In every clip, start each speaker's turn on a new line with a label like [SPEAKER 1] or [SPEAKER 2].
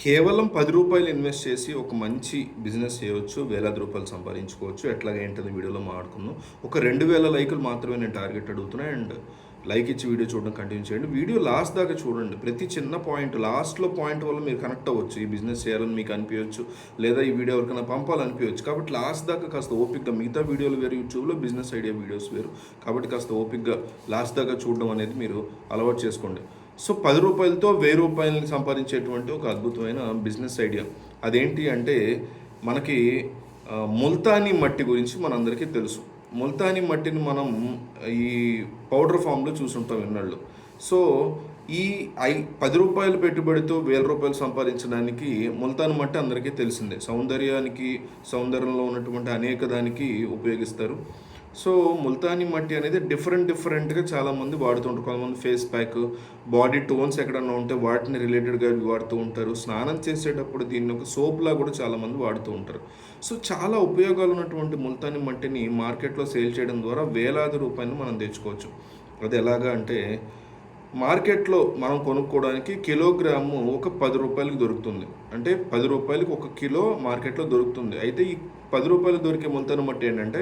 [SPEAKER 1] కేవలం పది రూపాయలు ఇన్వెస్ట్ చేసి ఒక మంచి బిజినెస్ చేయవచ్చు వేలాది రూపాయలు సంపాదించుకోవచ్చు. ఎట్లాగా ఏంటని వీడియోలో మాట్లాడుకుందాం. ఒక రెండు వేల లైకులు మాత్రమే నేను టార్గెట్ అడుగుతున్నాను అండ్ లైక్ ఇచ్చి వీడియో చూడడం కంటిన్యూ చేయండి. వీడియో లాస్ట్ దాకా చూడండి. ప్రతి చిన్న పాయింట్ లాస్ట్లో పాయింట్ వల్ల మీరు కనెక్ట్ అవ్వచ్చు. ఈ బిజినెస్ చేయాలని మీకు అనిపించవచ్చు లేదా ఈ వీడియో ఎవరికైనా పంపాలనిపించవచ్చు. కాబట్టి లాస్ట్ దాకా కాస్త ఓపిక్గా మిగతా వీడియోలు వేరు యూట్యూబ్లో బిజినెస్ ఐడియా వీడియోస్ వేరు. కాబట్టి కాస్త ఓపిక్గా లాస్ట్ దాకా చూడడం అనేది మీరు అలవాటు చేసుకోండి. సో పది రూపాయలతో వెయ్యి రూపాయలని సంపాదించేటువంటి ఒక అద్భుతమైన బిజినెస్ ఐడియా. అదేంటి అంటే మనకి ముల్తానీ మట్టి గురించి మనందరికీ తెలుసు. ముల్తానీ మట్టిని మనం ఈ పౌడర్ ఫామ్లో చూసుంటాం ఎన్నాళ్ళు. సో ఈ ఐ పది రూపాయలు పెట్టుబడితో వేల రూపాయలు సంపాదించడానికి ముల్తాన్ మట్టి అందరికీ తెలిసిందే. సౌందర్యానికి సౌందర్యంలో ఉన్నటువంటి అనేక దానికి ఉపయోగిస్తారు. సో ముల్తానీ మట్టి అనేది డిఫరెంట్ డిఫరెంట్గా చాలామంది వాడుతుంటారు. కొంతమంది ఫేస్ ప్యాక్ బాడీ టోన్స్ ఎక్కడన్నా ఉంటే వాటిని రిలేటెడ్గా వాడుతూ ఉంటారు. స్నానం చేసేటప్పుడు దీన్ని ఒక సోప్లా కూడా చాలామంది వాడుతూ ఉంటారు. సో చాలా ఉపయోగాలు ఉన్నటువంటి ముల్తానీ మట్టిని మార్కెట్లో సేల్ చేయడం ద్వారా వేలాది రూపాయలు మనం తెచ్చుకోవచ్చు. అది ఎలాగా అంటే మార్కెట్లో మనం కొనుక్కోవడానికి కిలోగ్రాము ఒక పది రూపాయలకి దొరుకుతుంది. అంటే పది రూపాయలకు ఒక కిలో మార్కెట్లో దొరుకుతుంది. అయితే ఈ పది రూపాయలు దొరికే ముంతన మట్టి ఏంటంటే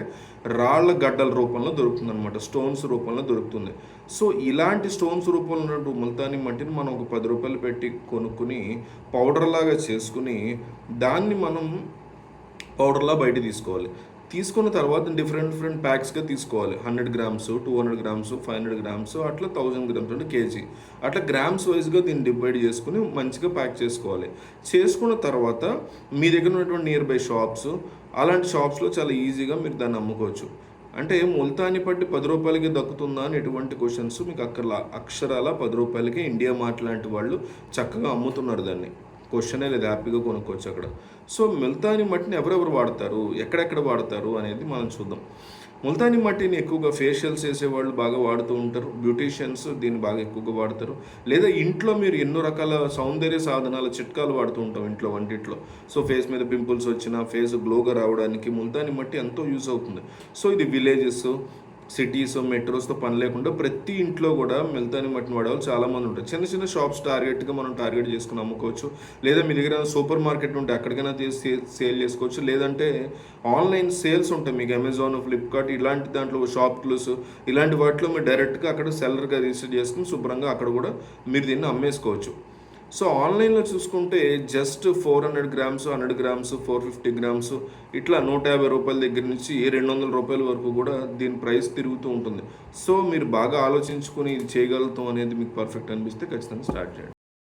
[SPEAKER 1] రాళ్ళ గడ్డల రూపంలో దొరుకుతుంది అనమాట స్టోన్స్ రూపంలో దొరుకుతుంది. సో ఇలాంటి స్టోన్స్ రూపంలో ఉన్నట్టు ముల్తాని మట్టిని మనం ఒక పది రూపాయలు పెట్టి కొనుక్కుని పౌడర్ లాగా చేసుకుని దాన్ని మనం పౌడర్లా బయట తీసుకోవాలి. తీసుకున్న తర్వాత డిఫరెంట్ డిఫరెంట్ ప్యాక్స్గా తీసుకోవాలి. Hundred grams two hundred grams five hundred grams అట్లా థౌజండ్ గ్రామ్స్ అంటే కేజీ అట్లా గ్రామ్స్ వైజ్గా దీన్ని డివైడ్ చేసుకుని మంచిగా ప్యాక్ చేసుకోవాలి. చేసుకున్న తర్వాత మీ దగ్గర ఉన్నటువంటి నియర్ బై షాప్స్ అలాంటి షాప్స్లో చాలా ఈజీగా మీరు దాన్ని అమ్ముకోవచ్చు. అంటే ముల్తాని పట్టి పది రూపాయలకి దక్కుతుందా అని ఎటువంటి క్వశ్చన్స్ మీకు అక్కర్లా అక్షరాల పది రూపాయలకి ఇండియా మార్ట్ లాంటి వాళ్ళు చక్కగా అమ్ముతున్నారు దాన్ని. క్వశ్చనే లేదు హ్యాపీగా కొనుక్కోవచ్చు అక్కడ. సో ముల్తాని మట్టిని ఎవరెవరు వాడతారు? ఎక్కడెక్కడ వాడతారు అనేది మనం చూద్దాం. ముల్తాని మట్టిని ఎక్కువగా ఫేషియల్స్ చేసేవాళ్ళు బాగా వాడుతూ ఉంటారు. బ్యూటీషియన్స్ దీన్ని బాగా ఎక్కువగా వాడతారు. లేదా ఇంట్లో మీరు ఎన్నో రకాల సౌందర్య సాధనాల చిట్కాలు వాడుతూ ఉంటాం ఇంట్లో వంటిట్లో. సో ఫేస్ మీద పింపుల్స్ వచ్చినా ఫేస్ గ్లోగా రావడానికి ముల్తాని మట్టి ఎంతో యూస్ అవుతుంది. సో ఇది విలేజెస్ సిటీస్ మెట్రోస్తో పని లేకుండా ప్రతి ఇంట్లో కూడా మిల్తాని మట్టిన వాడేవాళ్ళు చాలామంది ఉంటారు. చిన్న చిన్న షాప్స్ టార్గెట్గా మనం టార్గెట్ చేసుకుని అమ్ముకోవచ్చు. లేదా మీ దగ్గర సూపర్ మార్కెట్ ఉంటే అక్కడికైనా తీసి సేల్ చేసుకోవచ్చు. లేదంటే ఆన్లైన్ సేల్స్ ఉంటాయి. మీకు అమెజాన్ ఫ్లిప్కార్ట్ ఇలాంటి దాంట్లో షాప్ క్లూస్ ఇలాంటి వాటిలో మీరు డైరెక్ట్గా అక్కడ సెల్లర్గా రిజిస్టర్ చేసుకుని శుభ్రంగా అక్కడ కూడా మీరు దీన్ని అమ్మేసుకోవచ్చు. సో ఆన్లైన్లో చూసుకుంటే just four hundred grams hundred grams four fifty grams ఇట్లా నూట యాభై రూపాయల దగ్గర నుంచి రెండు వందల రూపాయల వరకు కూడా దీని ప్రైస్ తిరుగుతూ ఉంటుంది. సో మీరు బాగా ఆలోచించుకొని ఇది చేయగలుగుతాం అనేది మీకు పర్ఫెక్ట్ అనిపిస్తే ఖచ్చితంగా స్టార్ట్ చేయండి.